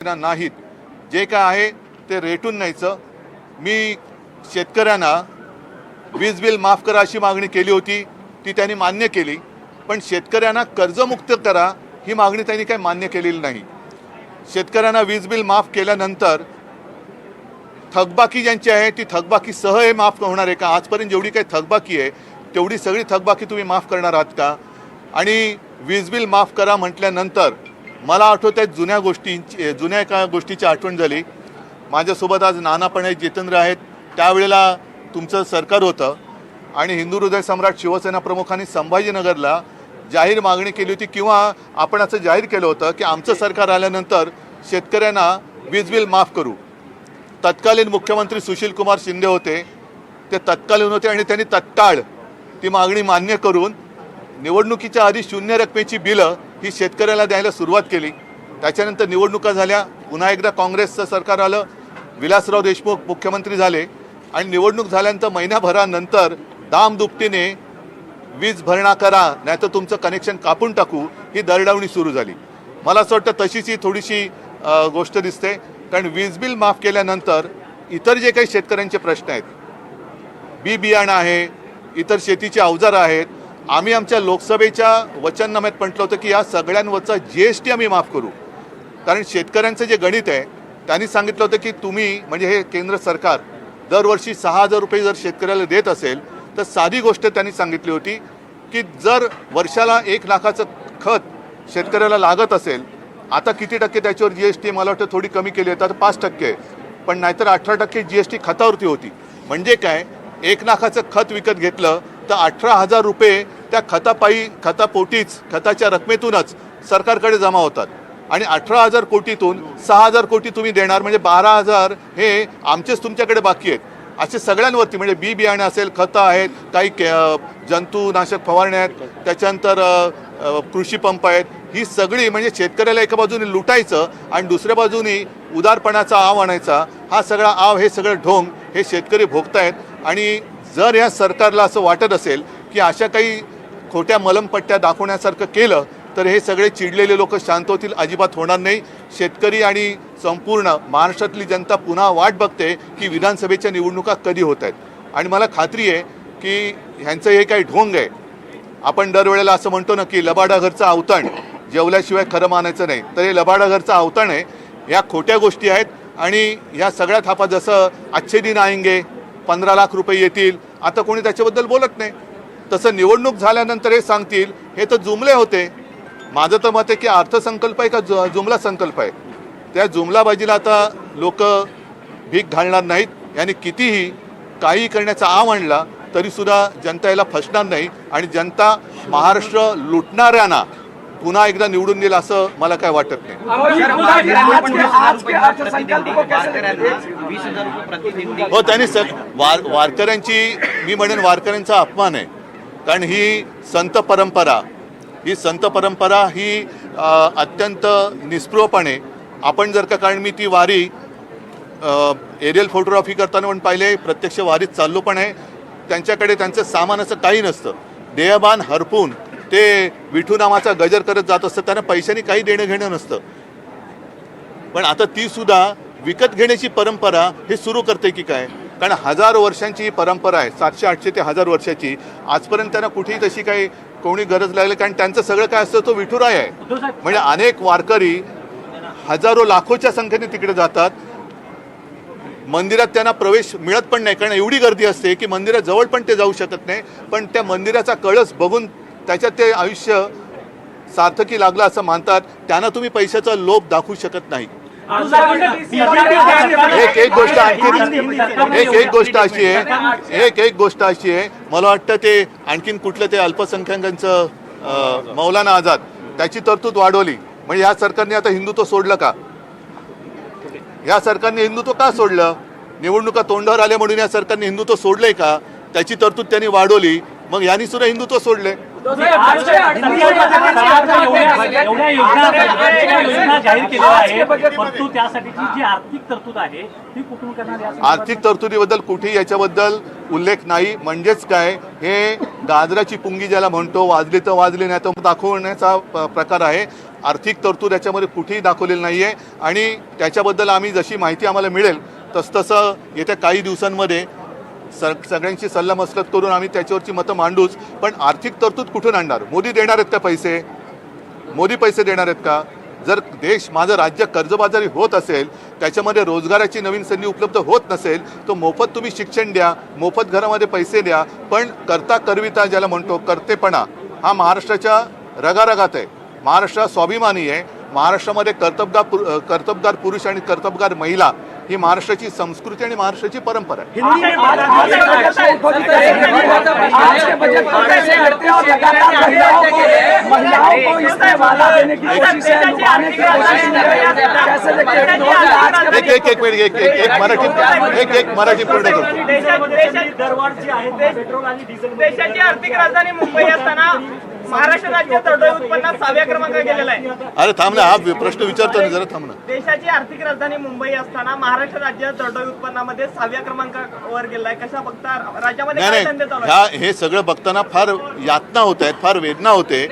योजना नाहीत. जे काय आहे ते रेटून न्यायचं. मी शेतकऱ्यांना वीज बिल माफ करा अशी मागणी केली होती ती त्यांनी मान्य केली. पण शेतकऱ्यांना कर्जमुक्त करा ही मागणी त्यांनी काही मान्य केलेली नाही. शेतकऱ्यांना वीज बिल माफ केल्यानंतर थकबाकी ज्यांची आहे ती थकबाकी सह हे माफ होणार आहे का? आजपर्यंत जेवढी काही थकबाकी आहे तेवढी सगळी थकबाकी तुम्ही माफ करणार आहात का? आणि वीज बिल माफ करा म्हटल्यानंतर मला आठवत जुन्या गोष्टींची जुन्या एका गोष्टीची आठवण झाली. माझ्यासोबत आज नाना पण जितेंद्र आहेत. त्यावेळेला तुमचं सरकार होतं आणि हिंदू हृदय सम्राट शिवसेना प्रमुखांनी संभाजीनगरला जाहीर मागणी केली होती किंवा आपण असं जाहीर केलं होतं की आमचं सरकार आल्यानंतर शेतकऱ्यांना वीज बिल माफ करू. तत्कालीन मुख्यमंत्री सुशील कुमार शिंदे होते. ते तत्कालीन होते आणि त्यांनी तत्काळ ती मागणी मान्य करून निवडणुकीच्या आधी शून्य रकमेची बिलं ही शेतकऱ्याला द्यायला सुरुवात केली. त्याच्यानंतर निवडणुका झाल्या. पुन्हा एकदा काँग्रेसचं सरकार आलं. विलासराव देशमुख मुख्यमंत्री झाले. आणि निवडणूक झाल्यानंतर महिन्याभरानंतर दामदुपटीने वीज भरणा करा नाहीतर तुमचं कनेक्शन कापून टाकू ही दरडावणी सुरू झाली. मला असं वाटतं तशीच ही थोडीशी गोष्ट दिसते. कारण वीज बिल माफ केल्यानंतर इतर जे काही शेतकऱ्यांचे प्रश्न आहेत बी बियाणं आहे इतर शेतीचे अवजारं आहेत आम्ही आमच्या लोकसभेच्या वचननाम्यात म्हटलं होतं की या सगळ्यांवरचा जी एस टी आम्ही माफ करू. कारण शेतकऱ्यांचं जे गणित आहे त्यांनी सांगितलं होतं की तुम्ही म्हणजे हे केंद्र सरकार दरवर्षी सहा हजार रुपये जर शेतकऱ्याला देत असेल तर साधी गोष्ट त्यांनी सांगितली होती की जर वर्षाला एक लाखाचं खत शेतकऱ्याला लागत असेल आता किती टक्के त्याच्यावर जी एस टी मला वाटतं थोडी कमी केली आहे तर पाच टक्के आहे. पण नाहीतर अठरा टक्के जी एस टी खतावरती होती. म्हणजे काय? एक लाखाचं खत विकत घेतलं तर अठरा हजार रुपये त्या खतापायी खतापोटीच खताच्या रकमेतूनच सरकारकडे जमा होतात. आणि अठरा हजार कोटीतून सहा हजार कोटी तुम्ही देणार म्हणजे बारा हजार हे आमचेच तुमच्याकडे बाकी आहेत. असे सगळ्यांवरती म्हणजे बी बियाणं असेल खतं आहेत काही के जंतुनाशक फवारण्या आहेत त्याच्यानंतर कृषी पंप आहेत. ही सगळी म्हणजे शेतकऱ्याला एका बाजूने लुटायचं आणि दुसऱ्या बाजूनी उदारपणाचा आव आणायचा हा सगळा आव हे सगळं ढोंग हे शेतकरी भोगतायत. आणि जर या सरकारला असं वाटत असेल की अशा काही खोट्या मलमपट्ट्या दाखवण्यासारखं केलं तर हे सगळे चिडलेले लोक शांत होतील अजिबात होणार नाही. शेतकरी आणि संपूर्ण महाराष्ट्रातली जनता पुन्हा वाट बघते की विधानसभेच्या निवडणुका कधी होत आहेत. आणि मला खात्री आहे की ह्यांचं हे काही ढोंग आहे. आपण दरवेळेला असं म्हणतो ना की लबाडाघरचं अवतण जेवल्याशिवाय खरं मानायचं नाही. तर हे लबाडा घरचं अवतण आहे. ह्या खोट्या गोष्टी आहेत आणि ह्या सगळ्या थापा जसं अच्छे दिन आएंगे पंधरा लाख रुपये येतील आता कोणी त्याच्याबद्दल बोलत नाही. तसं निवडणूक झाल्यानंतर हे सांगतील हे तर जुमले होते. माझं तर मत आहे की अर्थसंकल्प आहे का जु जुमला संकल्प आहे. त्या जुमलाबाजीला आता लोक भीक घालणार नाहीत यांनी कितीही काही करण्याचा आव आणला तरीसुद्धा जनता याला फसणार नाही आणि जनता महाराष्ट्र लुटणाऱ्यांना पुन्हा एकदा निवडून देईल असं मला काय वाटत नाही. हो त्यांनी स वार वारकऱ्यांची मी म्हणेन वारकऱ्यांचा अपमान आहे. कारण ही संत परंपरा ही संत परंपरा ही अत्यंत निस्पृहपणे आपण जर का कारण मी ती वारी एरियल फोटोग्राफी करताना पण पाहिले प्रत्यक्ष वारीत चाललो पण आहे. त्यांच्याकडे त्यांचं सामान असं काही नसतं. देहबान हरपून ते विठू नामाचा गजर करत जात असतं त्यांना पैशांनी काही देणं घेणं नसतं. पण आता ती सुद्धा विकत घेण्याची परंपरा हे सुरू करते की काय? कारण हजारो वर्षांची ही परंपरा आहे सातशे आठशे ते हजार वर्षाची. आजपर्यंत त्यांना कुठेही तशी काही कोणी गरज लागली कारण त्यांचं सगळं काय असतं तो विठुराय आहे. म्हणजे अनेक वारकरी हजारो लाखोच्या संख्येने तिकडे जातात. मंदिरात त्यांना प्रवेश मिळत पण नाही कारण एवढी गर्दी असते की मंदिराजवळ पण ते जाऊ शकत नाही. पण त्या मंदिराचा कळस बघून त्याच्यात ते आयुष्य सार्थकी लागलं असं मानतात. त्यांना तुम्ही पैशाचा लोभ दाखवू शकत नाही. एक एक गोष्ट आणखी एक एक गोष्ट अशी आहे. एक एक गोष्ट अशी आहे. मला वाटतं ते आणखीन कुठलं ते अल्पसंख्याकांचं मौलाना आझाद त्याची तरतूद वाढवली. म्हणजे या सरकारने आता हिंदुत्व सोडलं का? या सरकारने हिंदुत्व का सोडलं? निवडणुका तोंडावर आल्या म्हणून या सरकारने हिंदुत्व सोडलंय का? त्याची तरतूद त्यांनी वाढवली. मग यांनी सुद्धा हिंदुत्व सोडले एवढ्या योजना एवढ्या योजना जाहीर केलेल्या आहेत. परंतु त्यासाठीची जी आर्थिक तरतूद आहे ती कुठून करणार या आर्थिक तरतुदीबद्दल कुठेही याच्याबद्दल उल्लेख नाही. म्हणजेच काय? हे गाजराची पुंगी ज्याला म्हणतो वाजली तर वाजली नाही तर दाखवण्याचा प्रकार आहे. आर्थिक तरतूद याच्यामध्ये कुठेही दाखवलेली नाही आहे आणि त्याच्याबद्दल आम्ही जशी माहिती आम्हाला मिळेल तसतसं येत्या काही दिवसांमध्ये स सगळ्यांची सल्लामसलत करून आम्ही त्याच्यावरची मतं मांडूच पण आर्थिक तरतूद कुठून आणणार? मोदी देणार आहेत का पैसे? मोदी पैसे देणार आहेत का? जर देश माझं राज्य कर्जबाजारी होत असेल त्याच्यामध्ये रोजगाराची नवीन संधी उपलब्ध होत नसेल तर मोफत तुम्ही शिक्षण द्या मोफत घरामध्ये पैसे द्या पण करता करविता ज्याला म्हणतो कर्तेपणा हा महाराष्ट्राच्या रगारगात आहे. महाराष्ट्र स्वाभिमानी आहे. महाराष्ट्रामध्ये कर्तबगार पुर- कर्तबगार पुरुष आणि कर्तबगार महिला ही महाराष्ट्राची संस्कृती आणि महाराष्ट्राची परंपरा आहे हैं है है हैं एक एक एक मिनिट एक एक एक मराठी एक एक मराठी पूर्ण करतो देशात- देशात- दरवाढ जी आहे ती पेट्रोल आणि डिझेल देशाची आर्थिक राजधानी मुंबई असताना महाराष्ट्र राज्य चढवळी उत्पन्नात सहाव्या क्रमांकावर गेलेला आहे. अरे थांब ना हा प्रश्न विचारतो ना जरा थांब ना. देशाची आर्थिक राजधानी मुंबई असताना महाराष्ट्र राज्य चढवळी उत्पन्नामध्ये सहाव्या क्रमांकावर गेला आहे. कशा बघता? राज्यामध्ये नाही काय नाही. धंदे चालू ह्या हे सगळं बघताना फार यातना होत आहेत फार वेदना होते.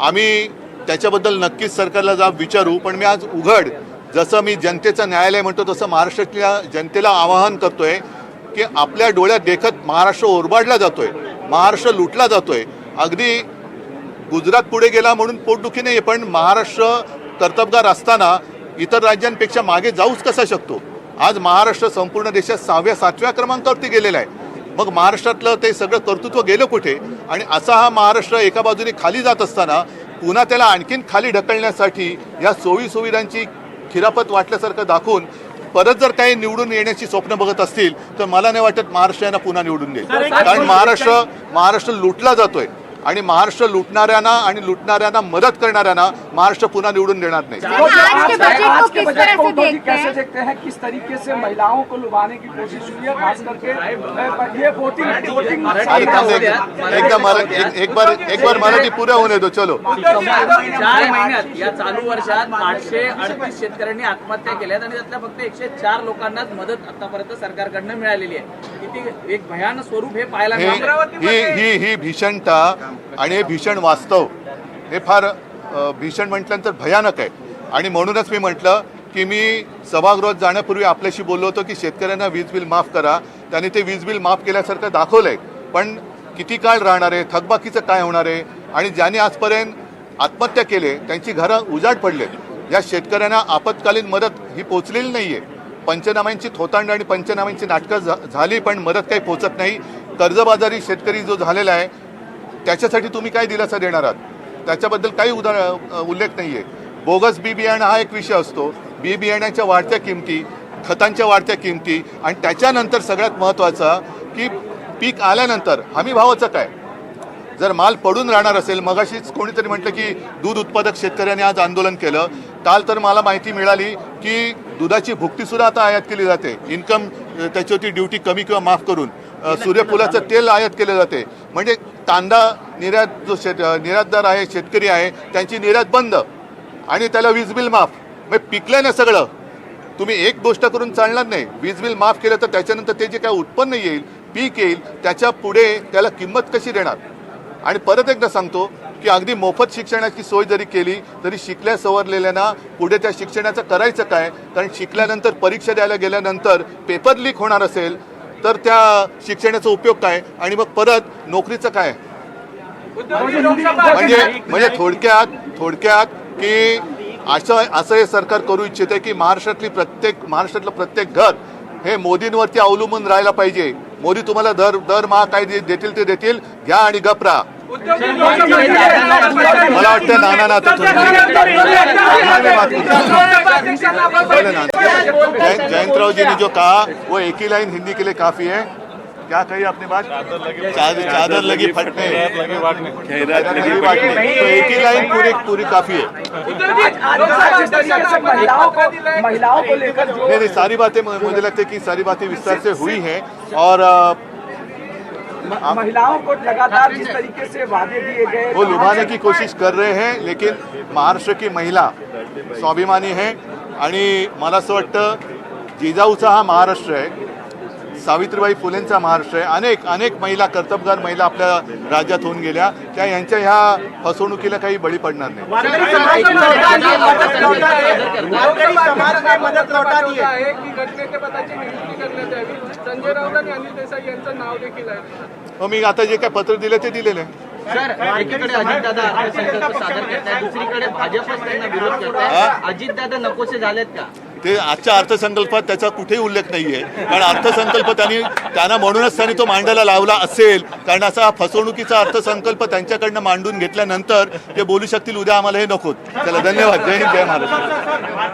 आम्ही त्याच्याबद्दल नक्कीच सरकारला जाब विचारू पण मी आज उघड. जसं मी जनतेचं न्यायालय म्हणतो तसं महाराष्ट्रातल्या जनतेला आवाहन करतोय की आपल्या डोळ्यात देखत महाराष्ट्र ओरबाडला जातोय महाराष्ट्र लुटला जातोय. अगदी गुजरात पुढे गेला म्हणून पोटदुखी नाही पण महाराष्ट्र कर्तबगार असताना इतर राज्यांपेक्षा मागे जाऊच कसा शकतो? आज महाराष्ट्र संपूर्ण देशात सहाव्या सातव्या क्रमांकावरती गेलेला आहे. मग महाराष्ट्रातलं ते सगळं कर्तृत्व गेलं कुठे? आणि असा हा महाराष्ट्र एका बाजूने खाली जात असताना पुन्हा त्याला आणखीन खाली ढकलण्यासाठी या सोयी सुविधांची खिरापत वाटल्यासारखं दाखवून परत जर काही निवडून येण्याची स्वप्न बघत असतील तर मला नाही वाटत महाराष्ट्र यांना पुन्हा निवडून देईल. कारण महाराष्ट्र महाराष्ट्र लुटला जातोय. आणि महाराष्ट्र लुटणाऱ्यांना आणि लुटणाऱ्यांना मदत करणाऱ्यांना महाराष्ट्र पुन्हा निवडून देणार नाही. किस बजट तरह को से उद्घोषित देखते कैसे हैं? देखते हैं? किस तरीके से महिलाओं को लुभाने की कोशिश हुई है? खास करके अ, ये वोटिंग वोटिंग अरे थांब एक- बार एक बार मराठी पुऱ्या होऊन येतो चलो. चार महिन्यात या चालू वर्षात आठशे अडतीस शेतकऱ्यांनी आत्महत्या केल्यात आणि त्यातल्या फक्त एकशे चार लोकांनाच मदत आतापर्यंत सरकारकडनं मिळालेली आहे. किती एक भयान स्वरूप हे पाहायला मिळालं. ही ही भीषणता आणि हे भीषण वास्तव. हे फार भीषण म्हटल्यानंतर भयानक आहे. आणि म्हणूनच मी म्हटलं की मी सभागृहात जाण्यापूर्वी आपल्याशी बोललो होतो की शेतकऱ्यांना वीज बिल माफ करा. त्यांनी ते वीज बिल माफ केल्यासारखं दाखवलंय. पण किती काळ राहणार आहे? थकबाकीचं काय होणार आहे? आणि ज्यांनी आजपर्यंत आत्महत्या केले त्यांची घरं उजाड पडले या शेतकऱ्यांना आपत्कालीन मदत ही पोचलेली नाही आहे पंचनाम्यांची थोतांड आणि पंचनाम्यांची नाटकं झा- झाली पण मदत काही पोचत नाही. कर्जबाजारी शेतकरी जो झालेला आहे त्याच्यासाठी तुम्ही काय दिलासा देणार आहात? त्याच्याबद्दल काही उदा उल्लेख नाही आहे बोगस बी बियाणं हा एक विषय असतो. बी बियाण्याच्या वाढत्या किमती खतांच्या वाढत्या किमती आणि त्याच्यानंतर सगळ्यात महत्त्वाचा की पीक आल्यानंतर हमी भावाचं काय? जर माल पडून राहणार असेल मगाशीच कोणीतरी म्हटलं की दूध उत्पादक शेतकऱ्यांनी आज आंदोलन केलं. काल तर मला माहिती मिळाली की दुधाची भुकटीसुद्धा आता आयात केली जाते. इन्कम त्याच्यावरती ड्युटी कमी किंवा माफ करून सूर्यफुलाचं तेल आयात केले जाते. म्हणजे कांदा निर्यात जो शेत निर्यातदार आहे शेतकरी आहे त्यांची निर्यात बंद. आणि त्याला वीज बिल माफ. म्हणजे पिकलं ना सगळं. तुम्ही एक गोष्ट करून चालणार नाही. वीज बिल माफ केलं तर त्याच्यानंतर ते जे काय उत्पन्न येईल पीक येईल त्याच्या पुढे त्याला किंमत कशी देणार? आणि परत एकदा सांगतो की अगदी मोफत शिक्षणाची सोय जरी केली तरी शिकल्या सवरलेल्यांना पुढे त्या शिक्षणाचं करायचं काय? कारण शिकल्यानंतर परीक्षा द्यायला गेल्यानंतर पेपर लीक होणार असेल तर त्या शिक्षणाचा उपयोग काय? आणि मग परत नोकरीचं काय? म्हणजे म्हणजे थोडक्यात थोडक्यात की असं असं हे सरकार करू इच्छिते की महाराष्ट्रातली प्रत्येक महाराष्ट्रातलं प्रत्येक घर हे मोदींवरती अवलंबून राहायला पाहिजे. मोदी तुम्हाला दर दरमहा काय देतील ते देतील. घ्या आणि गपरा मला वाटतं नाना. ना जय- जयंतराव जी ने जो कहा वो एक ही लाइन हिंदी के लिए काफ़ी है। क्या कही आपने बात? चादर चादर लगी फटने। लगी बांटने तो एक ही लाइन पूरी पूरी काफ़ी है। आज आज जिस तरीके से महिलाओं को लेकर नहीं नहीं सारी बातें मुझे लगता है कि सारी बातें विस्तार से हुई हैं। और महिलाओं को लगातार जिस तरीके से वादे दिए गए वो लुभाने की कोशिश कर रहे हैं लेकिन महाराष्ट्र की महिला स्वाभिमानी है। आणि मला असं वाटतं जिजाऊचा हा महाराष्ट्र आहे सावित्रीबाई फुलेंचा महाराष्ट्र आहे अनेक अनेक महिला कर्तबगार महिला आपल्या राज्यात होऊन गेल्या. त्या यांच्या ह्या फसवणुकीला काही बळी पडणार नाही. मग मी आता जे काय पत्र दिले ते दिलेले आहे. सर एकीकडे अजितदादा अर्थसंकल्प सादर करतायत दुसरीकडे भाजपच त्यांना विरोध अजितदादा नकोसे झालेत का ते आजच्या अर्थसंकल्पात त्याचा कुठेही उल्लेख नाही आहे कारण अर्थसंकल्प त्यांनी त्यांना म्हणूनच त्यांनी तो मांडायला लावला असेल कारण असा फसवणुकीचा अर्थसंकल्प त्यांच्याकडनं मांडून घेतल्यानंतर ते बोलू शकतील उद्या आम्हाला हे नकोत चला धन्यवाद जय हिंद जय महाराष्ट्र